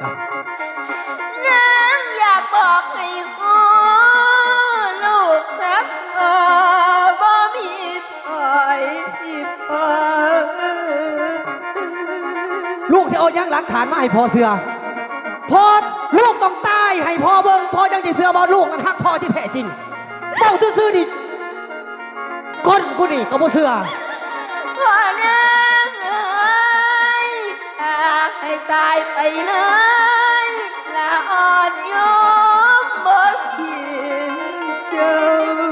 กันนางอยากบอกให้หูลูกรักพ่อบ่มีถอยพ่อลูกจะเอาหยังหลักฐานมาให้พ่อเสือพ่อลูกต้องตายให้พ่อเบิ่งพ่อจังสิเสือบ่ลูกมันฮักพ่อที่แท้จริงเจ้าซื่อๆนี่ก้นกูนี่ก็บ่เสือพ่อนา ตายไปเลยละอ่อนโยมบ่กินเจ้า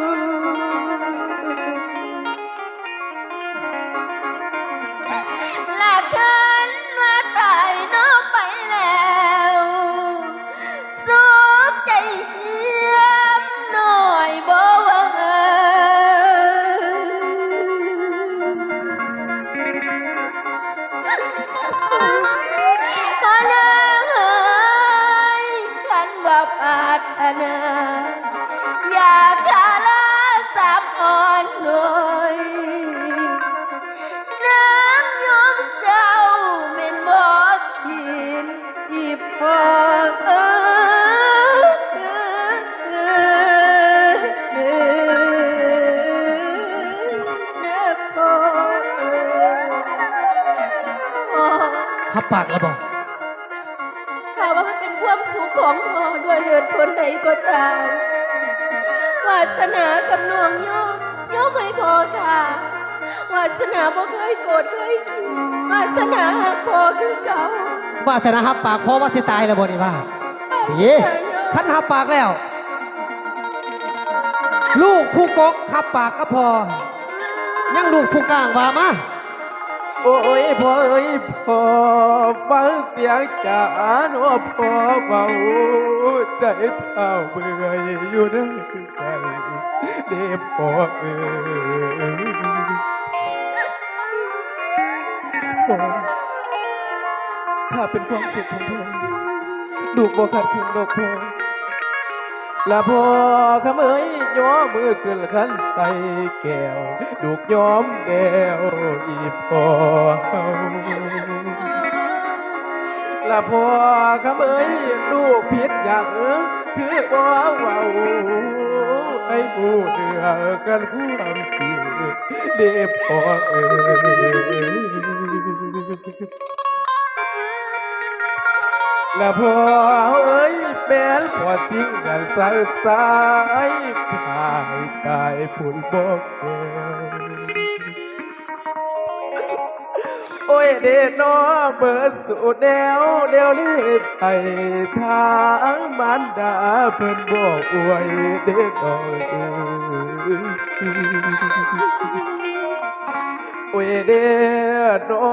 ความสุขของพ่อด้วยเหตุผลใดก็ตามวาสนากับน้องโยมโยมให้พ่อค่ะวาสนาบ่เคยโกรธเคยเกลียดวาสนาหักพ่อคือเก่า วาสนาฮับปากพ่อว่าสิตายแล้วบ่นี่ว่าเย้คันฮับปากแล้ว ลูกผู้กกฮับปากก็พอ ยังลูกผู้กลางว่ามา โอ้ยพ่อเอ้ยพ่อฟังเสียงจานว่าพ่อเบาใจเท่าเบื่ออยู่ในใจเด็บพ่อเอ้ยพ่อถ้าเป็นความสุขของพ่อลูกบ่ขัดขืนดอกพ่อ ละพอคำเอ้ยย้อมือขึ้นขันใส่แก้วลูกยอมแดวอีพอละพอคำเอ้ยลูกผิดอย่างเออคือบ่เว้าให้ผู้เดือกันความจริงเด็บพอเอ้ย ละพ่อเอ้ยแม่นพอจริงกันสายสายขายตายผุนบอกแก้วโอ้ยเดนนอเบอร์สูดแนวเดวเลียไปทางมันดาเพิ่นบอกอวยเดนนอ อ้ยเดนอ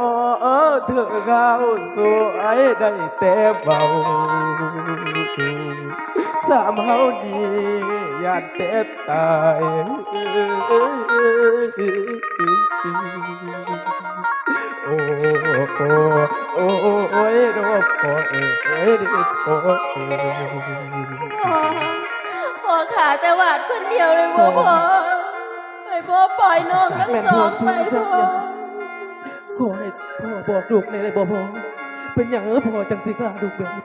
เธอข้าวสวยได้แต่เบา สามเฮาดียานแต่ตายโอ้โอ้โอ้โอ้ยดอกพ่อเอ้ยดิพ่อเอ้ยพ่อพ่อขาแต่วาดคนเดียวเลยบ่พ่อ ให้พ่อปล่อยน้องทั้งสองไปพ่อขอให้พ่อบอกลูกในเลยบ่พ่อเป็นอย่างเออพ่อจังสิกล้าลูกแบบนี้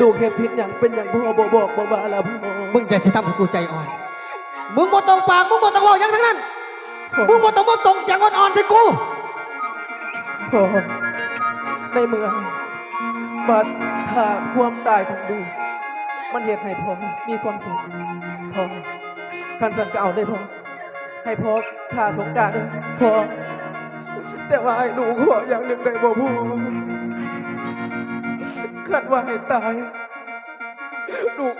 ลูกเห็นผิดอย่างเป็นอย่างพ่อบ่บอกบ่ว่าละพ่อมึงจะสิทำให้กูใจอ่อน มึงบ่ต้องปากมึงบ่ต้องบอกยังทั้งนั้น มึงบ่ต้องมาส่งเสียงอ่อนๆใส่กู พ่อในเมืองบัดถ้าความตายของลูกมันเหตุให้พ่อมีความสุขพ่อคันสันก็เอาเลยพ่อ ให้พ่อขาสงการพ่อแต่ว่าให้หนูขออย่างหนึ่งได้บ่พ่อคันว่าให้ตายลูก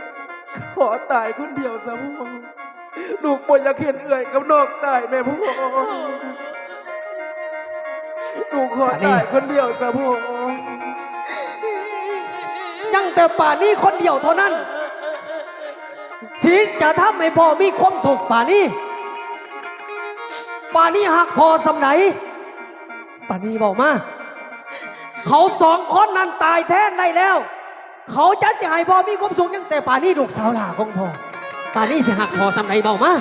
ขอตายคนเดียวซะพ่อลูกบ่อยากเห็นเอื่อยกับนอกตายแม่พ่อหนูขอตายคนเดียวซะพ่อยังแต่ป่านี้คนเดียวเท่านั้นที่จะทำให้พ่อมีความสุขป่านี้ ป่านนี้หักพอสำไหนป่านนี้บอกมา เขาสองคนนั้นตายแท้ได้แล้ว เขาจะจะให้พ่อมีความสุขยังแต่ป่านนี้ลูกสาวหลาของพ่อป่านนี้สิหักพอสำไหนบอกมา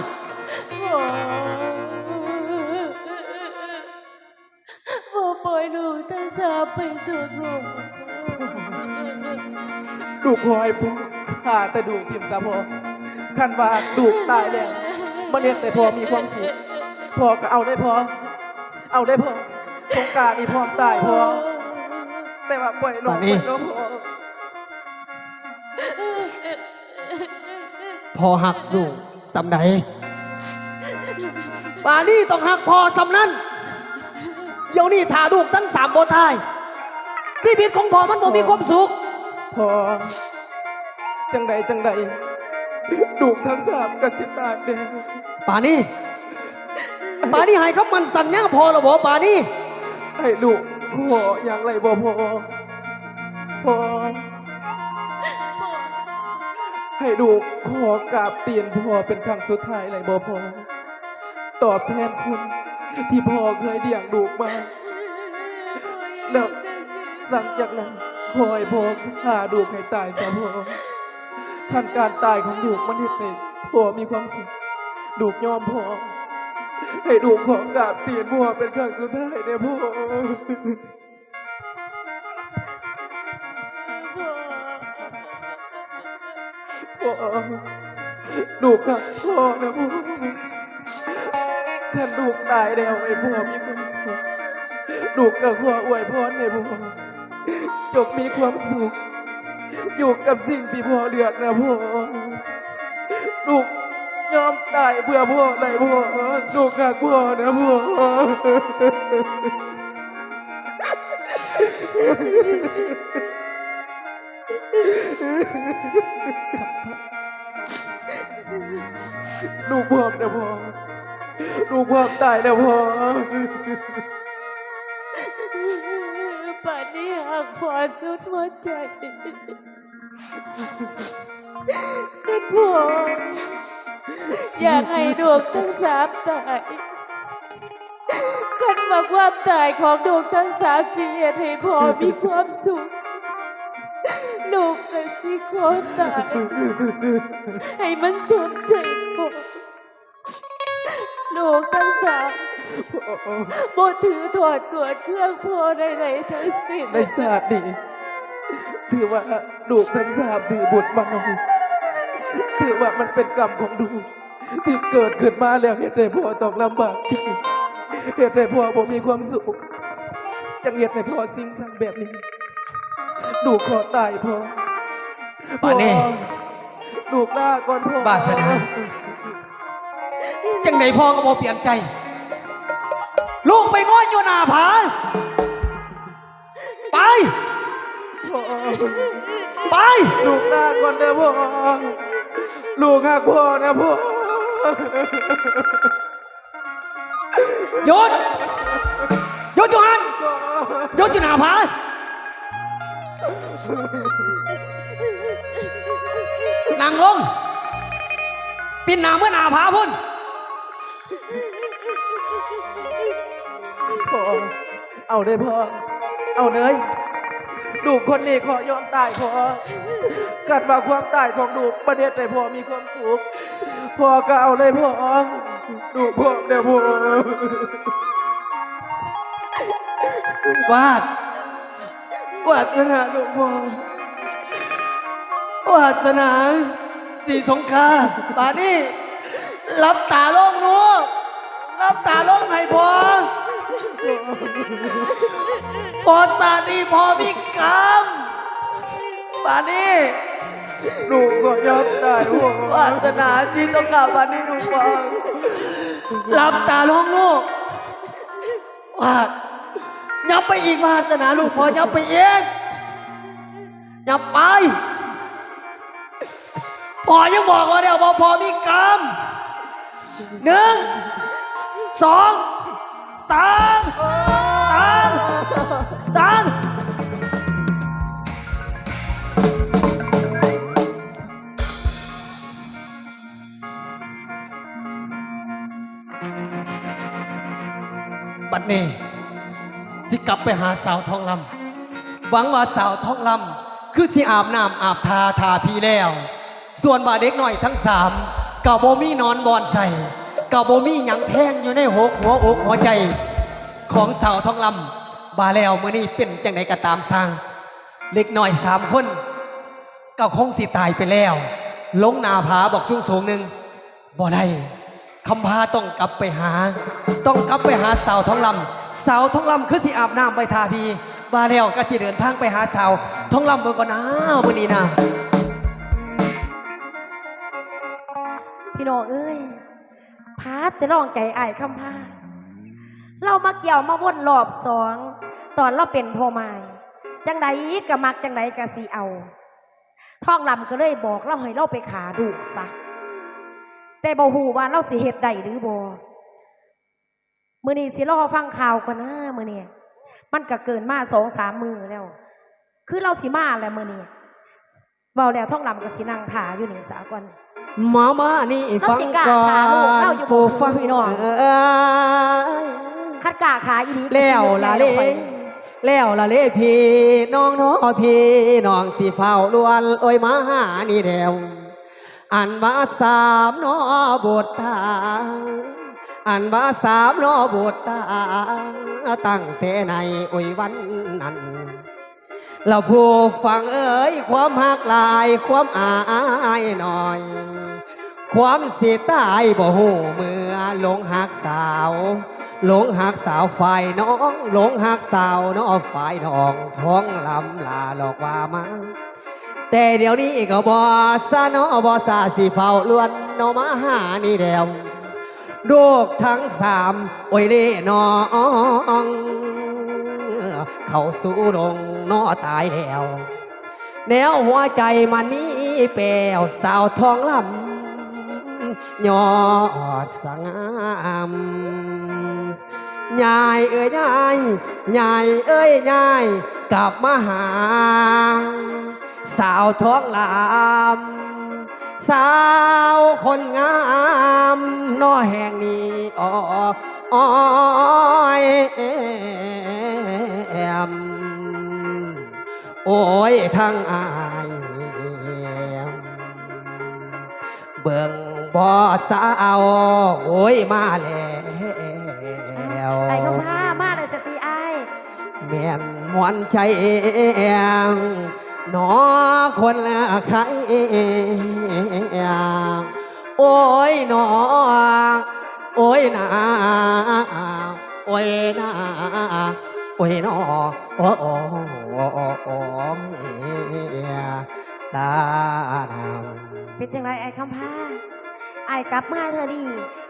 พ่อปล่อยหนูทั้งสามไปเถิดพ่อดูกคอยพ่อข้าแต่ดูกทิมซะพ่อคันว่าดูกตายแล้วมันเฮ็ดแต่พ่อมีความสุข พ่อก็เอาได้พ่อเอาได้พ่อสงกรารนี่พ่อตายพ่อแต่ว่าปล่อยน้องป่านนี้ปล่อยน้องพ่อพอหักลูกสำใดป่านี่ต้องหักพอสำนั้นเดี๋ยวนี้ถ่าลูกทั้งสามบทายชีวิตของพ่อมันบ่มีความสุขพ่อจังใดจังใดดูกทั้งสามกสิตายเด้อป่านี่ ป่านี่ให้คำมันสัญญาพอแล้วบ่ป่านี่ให้ดูกพ่ออย่างไรบ่พ่อพ่อให้ดูกขอกราบเตียนพ่อเป็นครั้งสุดท้ายเลยบ่พ่อตอบแทนคุณ ที่พ่อเคยเลี้ยงดูกมาแล้วหลังจากนั้นขอให้พ่อฆ่าดูกให้ตายซะพ่อขั้นการตายของดูกมันเห็นให้พ่อมีความสุขดูกยอมพ่อ ให้ดูของกราบเตียนพ่อเป็นครั้งสุดท้ายเนี่ยพ่อพ่อดูกับพ่อนะพ่อขันดูกตายแล้วไอ้พ่อมีความสุขดูกกับพ่ออวยพรในพ่อจงมีความสุข อยู่กับสิ่งที่พ่อเลือกนะพ่อลูก ตายเพื่อพ่อเลยพ่อลูกหักพ่อนะพ่อลูกพ่อนะพ่อลูกพ่อตายนะพ่อป่านนี้หากพอสุดหัวใจคุณพ่อ อยากให้ดวงทั้งสามตายกันมาความตายของดวงทั้งสามสิเหตุให้พอมีความสุขลูกก็สิขอตาย ให้มันสมใจพอลูกทั้งสามบ่ถือถอดกวดเครื่องพ่อใดๆทั้งสิ้นในศาสตร์นี้ถือว่าลูกทั้งสามถือบุตรมาน้อยถือว่ามันเป็นกรรมของลู ที่เกิดขึ้นมาแล้วเหตุให้พ่อต้องลำบากใจเหตุให้พ่อบ่มีความสุขจังเหตุให้พ่อสิ่งสั่งแบบนี้ลูกขอตายพ่อป่านนี้พ่อลูกลาก่อนพ่อบาสนาจังไหนพ่อก็บ่เปลี่ยนใจ ลูกไปง้อยอยู่หน้าผาไปพ่อไปลูกลาก่อนเด้อพ่อลูกหักพ่อนะพ่อ หยุดหยุดอยู่หันหยุดอยู่หน้าผานั่งลงปินหน้าเมื่อหน้าผาพุ่นพ่อเอาเลยพ่อเอาเลย ลูกคนนี้ขอยอมตายพ่อกัดว่าความตายของลูกประเด็นแต่พ่อมีความสุขพ่อก็เอาเลยพ่อลูกพ่อเดี๋ยวพ่อวาดวาสนาลูกพ่อวาสนาสีสงคาป่านนี้รับตาโลงนูรับตาโลงให้พ่อ พอตาดีพอมีกรรมป่านนี้ลูก็ยอมตายพ่อวาสนาที่ต้องกลับปานนี้ลูกพ่อรับตาลงลูกวาดยับไปอีกวาสนาลูกพ่อยับไปเองยับไปพ่อยังบอกว่าเดี๋ยวพอพอมีกรรมหนึ่งสอง สามสามสามบัดนี้ สิกลับไปหาสาวทองลำหวังว่าสาวทองลำคือสิอาบน้ำอาบทาทาพีแล้ว ส่วนบาเด็กหน่อยทั้งสามกับโบมีนอนบอนใส่ กับโบมีหยังแท่งอยู่ในหัวหัวอกหัวใจของสาวทองลำบาแล้วมื่อนี้เป็นจังไดก็ตามสร้าง เล็กหน่อยสามคนก็คงสิตายไปแล้ว ลงนาผาบอกช่วงสูงหนึ่งบ่ได้คำพาต้องกลับไปหา ต้องกลับไปหาสาวทองลำสาวทองลำคือสิอาบน้ำไปทาพีบาแล้วก็สิเดินทางไปหาสาวทองลำเบิ่งก่อนนะวันนี้นะพี่น้องเอ้ย พาดแต่ลองใจไอ้ายคำพาเรามาเกี่ยวมาวนรอบสองตอนเราเป็นพ่อไม้จังใดก็มักจังใดก็สีเอาท่องลำก็เลยบอกเราให้เราไปขาดูกซะแต่บ่ฮู้ว่าเราสิเฮ็ดได้หรือบ่มื้อนี้สิรอฟังข่าวก่อนนะมื้อนี้มันก็เกินมาสองสามมือแล้ว คือเราสิมาแล้วมื้อนี้เว้าแล้วท่องลำก็สินั่งถ่าอยู่นี่สาก่อน มามานี่เราฟังสิกล้าก่อพาลูกนเราอยู่บนผู้ฟังพี่น้องเอ้ยคัดกาขาอีดีแล้วละเลแล้วละเลพี่น้องน้อพี่น้องสิเฝ้าลวนโอ้ยมาหานี่เดียวอันว่าสามน้อบทตาอันว่าสามน้อบทตาตั้งแต่ในโอ้ยวันนั้น เราผู้ฟังเอ้ยความหักลายความอายหน่อย ความเสียตายบ่หูเมื่อหลงหักสาว หลงหักสาวฝ่ายน้อง หลงหักสาวน้องฝ่ายน้องท้องลำลาหลอกว่ามาแต่เดี๋ยวนี้ก็บอซาน้อบอซาสิเฝ้าล้วนน้อมาหานี่เดียวลูกทั้งสามโอ้ยเล่น้อง เขาสู้ลงนอตายแล้วแนวหัวใจมันนี่แปลวสาวทองลำยอดสงามยายเอ้ยยายยายเอ้ยยายกลับมาหา สาวท้องลำสาวคนงามนอแห่งนี้อ้อ อ้อยแอมโอ้ยทั้งอายเบิ่งบ่สาวโอ้ยมาแล้วไอ้คำพามาเลยสติไอ้ายแม่นมวนใจเองหนอคนละใครโอ้ยหนอ โอ้ยนาโอ้ยนาโอ้ยนอโอ้โอ้โอ้โอ้โอ้ตาดำเป็นจังไรไอ้คำพาไอ้กลับมาเธอดี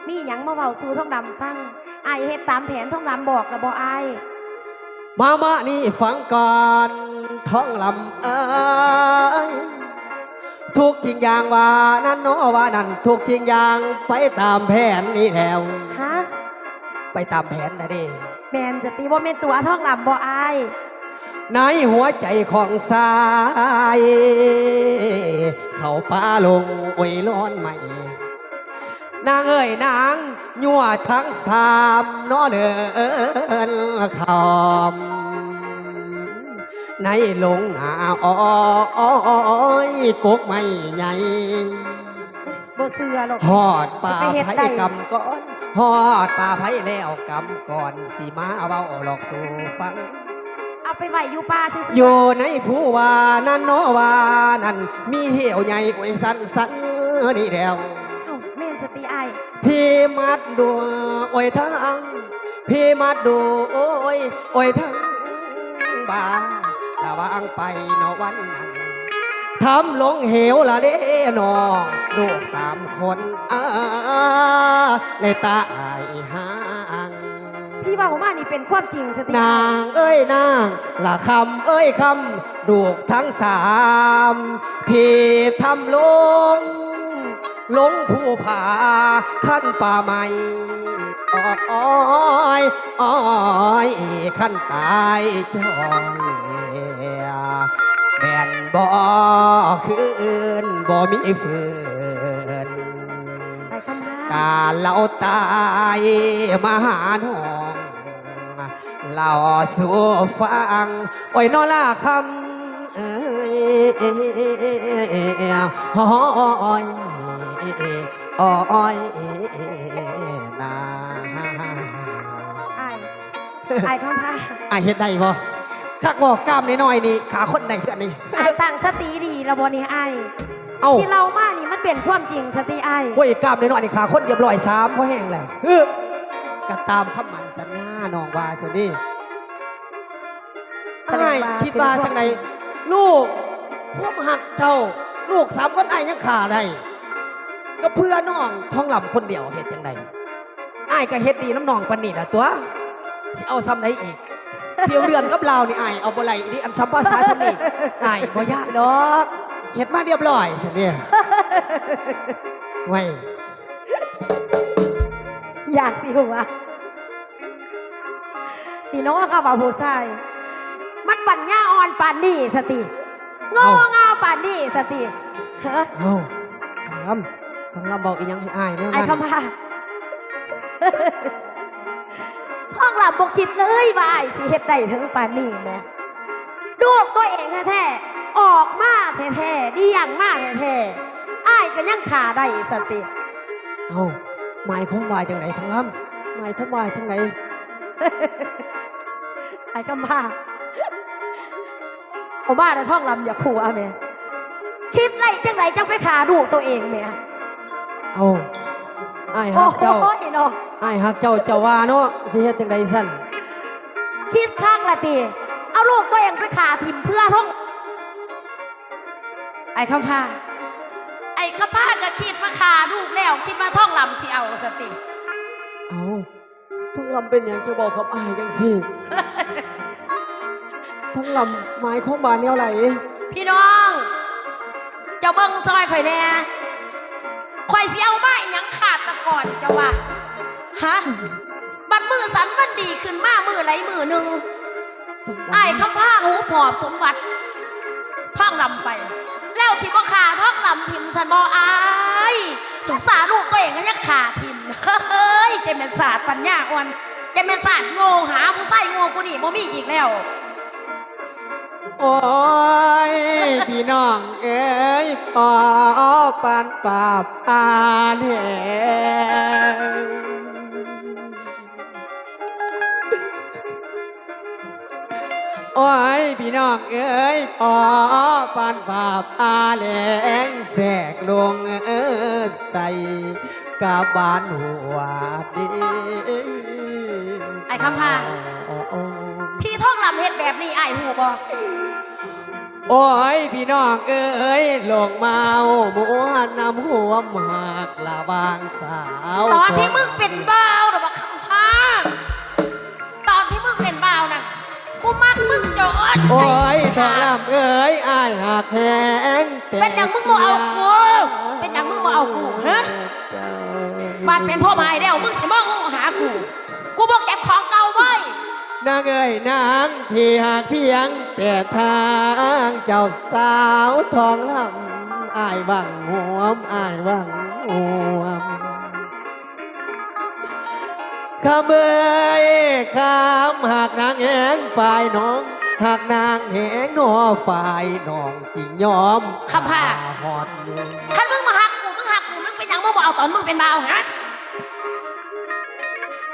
มีหยังมาเบาสู่ท้องดำฟังไอ้เฮ็ดตามแผนท้องดำบอกแล้วบ่ไอ้มามานี่ฟังก่อนท้องลำเอ้ย ทุกจริงอย่างว่านั่นเนาะว่านั่นทุกจริงอย่างไปตามแผนนี่แล้วฮะไปตามแผนนะเด้แมนจะตีว่าเมนตัวท้องดำบ่ไอ้ายในหัวใจของสาย เขาป้าลงอวยร้อนใหม่ นางเอ้ยนางยั่วทั้งสามเนอเดินคอม ในหลงหนาอ้อยกกไม่ใหญ่บ่เสือหรอกหอดป่าสิไปเฮ็ดไผ่ได้กำก่อนหอดป่าไผ่แล้วกำก่อนสีมาเบาหลอกสู่ฟัง เอาไปไว้อยู่ป่าซื่อๆอยู่ในผู้ว่านั่นเนอว่านั่นมีเหี่ยวใหญ่กวยสันสันนี่แล้วเอ้าแม่นสติไอ้ายพี่มัดดูโอ้ยทั้งพี่มัดดูโอ้ยโอ้ยทั้งบา ระวางไปเนอวันนั้นทำลงเหวละเด้นอลูกสามคนอาในตาอายห่างพี่เบามานี่เป็นความจริงสตินางเอ้ยนางละคำเอ้ยคำดูกทั้งสามพี่ทำลงลงผู้ผาขั้นป่าใหม่อ้อยอ้อยขั้นตายจอยแม่น บ่คืนบ่มีฝืนการเราตายมาหาน้องเราสู่ฟังโอ้ยนอล่าคำเอ้ยโอ้ยโอ้ยนาไอ้ไอ้คำพาไอายเฮ็ดได้บ่ คักบอกกล้ามน้อยๆนี่ขาคนไหนเพื่อนนี่ ไอ้ตั้งสติดีระบนี้ไอ้เอ้าที่เรามานี่มันเป็นความจริงสติไอ้โอ้ยกล้ามน้อยๆนี่ขาคนเรียบร้อยสามเพราะแห้งแล้วเฮ้อก็ตามคำมันสัญญาน้องว่าเช่นนี้ใช่คิดว่าจังไดลูกควบหักเจ้า ลูกสามคนไอ้ายยังขาได้ก็เพื่อน้องท้องลำคนเดียวเฮ็ดจังไดไอ้ายก็เฮ็ดดีน้ำน้องปานนี่ล่ะตัวสิเอาซ้ำได้อีก เพียวเดือนกับเรานี่ไอ้ายเอาบ่ไหลนี่อันซ้ำภาษาทำนี่ไอ้ายบ่ยากดอกเฮ็ดมาเรียบร้อยสิเนี่ยไว้อยากสิหัวนี่น้องก็ว่าผู้ชายมันปัญญาอ่อนปานนี่สติงอเงาปานนี่สติเฮ้อเอาทำท้องลำบอกอีกยังให้อ้ายเนี่ยไอ้คำพาท้องหลั บบกคิดเลยว่าไอ้สิเฮ็ดได้ถึงปานนี้แหม่ดูตัวเองแท้ๆออกมาแท้ๆดีอย่างมากแท้ๆไอ้ายก็ยังขาได้สติเอาหมายความว่าจังไหนท้องลำหมายความว่าจังไหนไอ้คำพาเอาบ้าในท้องลำอย่าขู่เอาแม่คิดไรจังไหนจังไปขาดูตัวเองแม่เอาอ้ายโอ้ฮักเจ้าโหเนาะ อ้ายฮักเจ้าเจ้าว่าเนาะสิเฮ็ดจังไดสั่นคิดข้างละตีเอาลูกตัวเองไปขาถิ่มเพื่อท้องไอ้คำพาไอ้คำพาก็คิดมาขาลูกแล้วคิดมาท้องลำสิเอาสติเอาท้องลำเป็นหยังจะบอกกับอ้ายจังสิท้องลำหมายความว่าแนวไหนพี่น้องเจ้าเบิ้งซอยข่อยแน่ข่อยสิเอามาอีหยังขาดตะก่อนเจ้าว่า ฮะ บัดมือสันมันดีขึ้นมามือไหลมือหนึ่งท้องลำไอ้คำพาหูผอบสมบัติท่องลำไป แล้วสิบ่ขาท่องลำทิมสันบ่อายภาษาลูกตัวเองก็ยังขาทิมเฮ้ยเจเป็นศาสตร์ปัญญาอ่อนเจเป็นศาสตร์โง่หาผู้ใส่โง่กูนี่บ่มีอีกแล้ว โอ้ย พี่น้องเอ้ยปอปานปาบอาแหง โอ้ยพี่น้องเอ้ยปอปานปาบอาแหลงแสกลงเออใส่กาบานหัวดีไอ้คำพาที่ท่องลำเฮ็ดแบบนี้ไอ้ายหูบ่โอ้ยพี่น้องเอ้ยลงมาเอามัวนำหัวหมากละบางสาวตอนที่มึงเป็นบ้าวนะบักคำพา โอ้ยทองลำเอ้ยอายหักแหงแต่เป็นอย่างมึงบ่เอากู เป็นอย่างมึงบ่เอากูฮะบ้านเป็นพ่อพายแล้วมึงสิมาอู้หากู กูบอกเก็บของเก่าไว้นางเอ้ยนางพี่หักเพียง แต่ทางเจ้าสาวทองลำอายบังหวมอายบังหวมขามเอ้ยขามหากนางแหงฝ่ายน้อง หากนางแหงนอฝ่ายน้องจริงยอมคำผ้าหอดอยู่คันมึงมาหักกูมึงหักกูมึงเป็นอย่างมึงบอกเอาตอนมึงเป็นบ่าวฮะ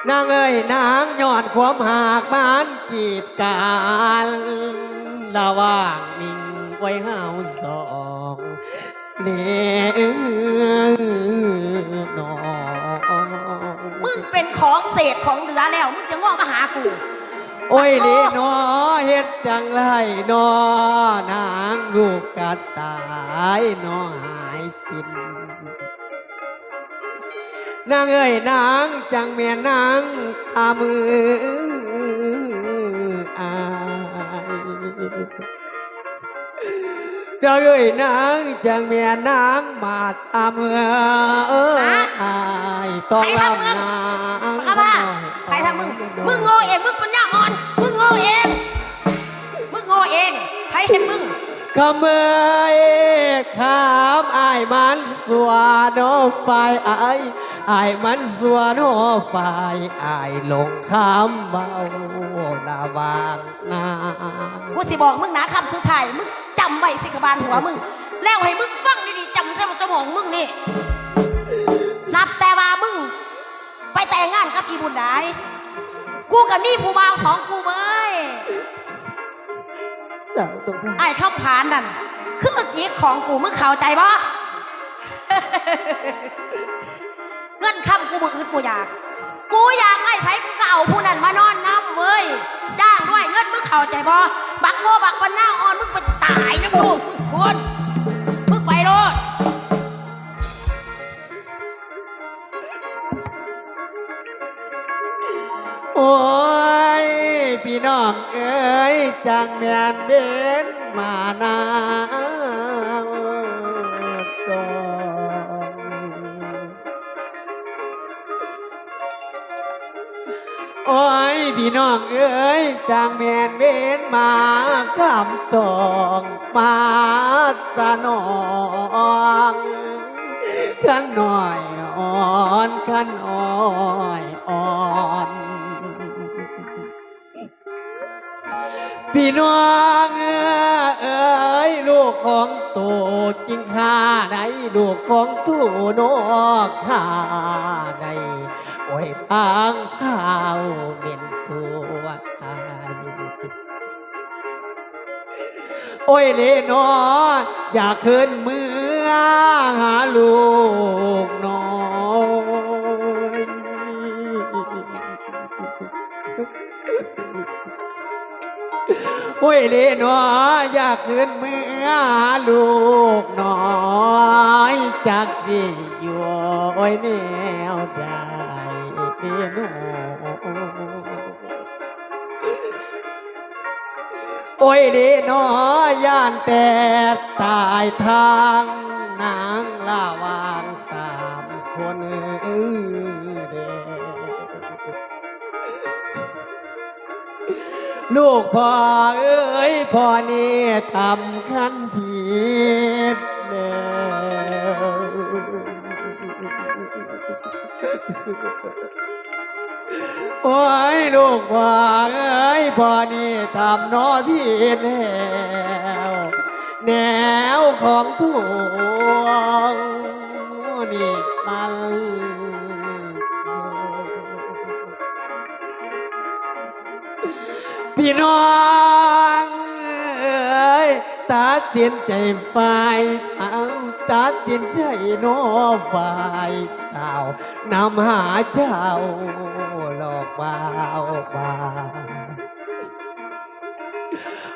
นางเอ้ยนางย้อนความหากมันกีดกันระหว่างนิ่งไว้เฮาสองเลี้ยงน้อง มึงเป็นของเศษของเหลือแล้ว มึงจะง้อมาหากู โอ้ยลี้ยงน้อเฮ็ดจังไรนอนางลูกกระตายน้อหายสิ้นนางเอ้ยนางจังเมียนางอามืออายนางเอ้ยนางจังเมียนางมาตามืออายต้องลำนาง มาบ้าใครทำมึง มึงโง่เอง มึงปัญญาอ่อน มึงโง่เอง มึงโง่เองใครเห็นมึงขเมยขามอายมันสัวโนไฟอายอายมันสัวโนไฟอายลงคำเบาหน้าบางนากูสิบอกมึงนะคำสุดท้ายมึงจำไว้สิกบาลหัวมึง แล้วให้มึงฟังดีๆจำใส่สมองมึงนี่ นับแต่ว่ามึง ไปแต่งงานกับอีบุญได้กูกับมีผู้บ่าวของกูเว้ยสาวตรงพระไอ้ข้าผานนั่นคือเมื่อกี้ของกูมึงเข้าใจบ่เงินคำกูมืออึดกูอยาก กูอยากไม่ไผกูก็เอาผู้นั้นมานอนน้ำเว้ยจ้างด้วยเงินมึงเข้าใจบ่บักโง่บักปัญญาอ่อนมึงไปตายนะกูำตองมาสนองขันหน่อยอ่อนขันอ่อยอ่อนพี่น้องเอ้ยลูกของตูจริงข้าในลูกของตูนอกข้าในโอ้ยปางข้าวเป็นสวด โอ้ยเลนออยากขึ้นเมือหาลูกน้อยโอ้ยเลนออยากขึ้นเมื่อหาลูกน้อยจากสิอยู่โอ้ยแนวได้เลนอ โอ้ยเลนอย่านแต่ตายทางนางลาวางสามคนเออเด้ลูกพ่อเอ้ยพ่อนี่ทำคันผิดแล้ว โอ้ยลูกพ่อเอ้ยพ่อนี่ทำน้อผิดแล้วแนวของถูกนี่มันพี่น้องเอ้ยตัดสินใจฝ่ายเอาตัดสินใจโนอฝ่ายเต่านำหาเจ้า อกบ่าวบา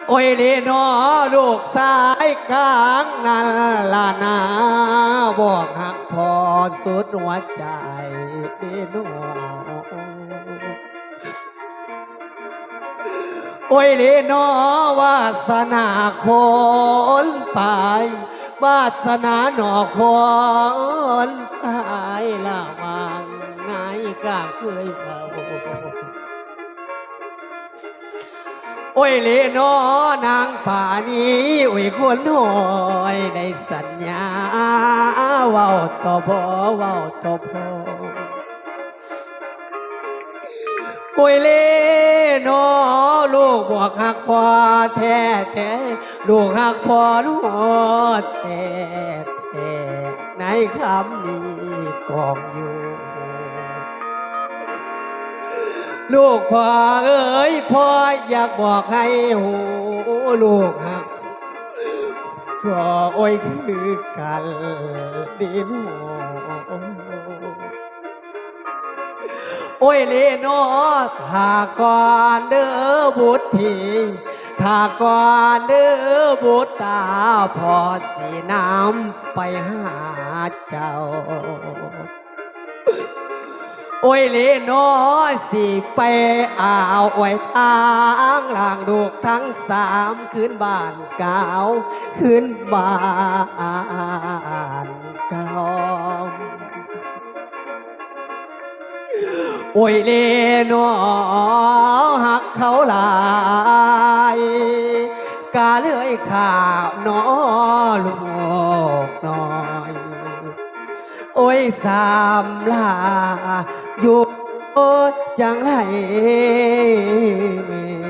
โอ้ยเลนอลูกสายกลางนั่นล่ะนาบอกหักพอสุดหัวใจเลนอโอ้ยเลนอวาสนาคนตายวาสนาหนอคนตายละวางไงกาเคยเฝ้า โอ้ยเลนอนางป่านี้โอ้ยคนหอยในสัญญาเว้าต่อพอเว้าต่อพอโอ้ยเลนอลูกบอกหักพ่อแท้แท้ลูกหักพ่อลูกแท้แท้ในคำนี้กองอยู่ ลูกพ่อเอ้ยพ่ออยากบอกให้หูลูกหักพ่อโอ้ยคือกันดีหนูโอ้ยเลนอถาก่อนเด้อบุตรทีถาก่อนเด้อบุตรตาพอสีน้ำไปหาเจ้า โอ้ยเลนอสิไปอ่าวไว้ทางหลางลูกทั้งสามขึ้นบ้านเก่าขึ้นบ้านเก่าโอ้ยเลนอหักเขาหลายกาเลยข่าวน้อลูกน้อย โอ้ยสามลา อยู่จังไรแม่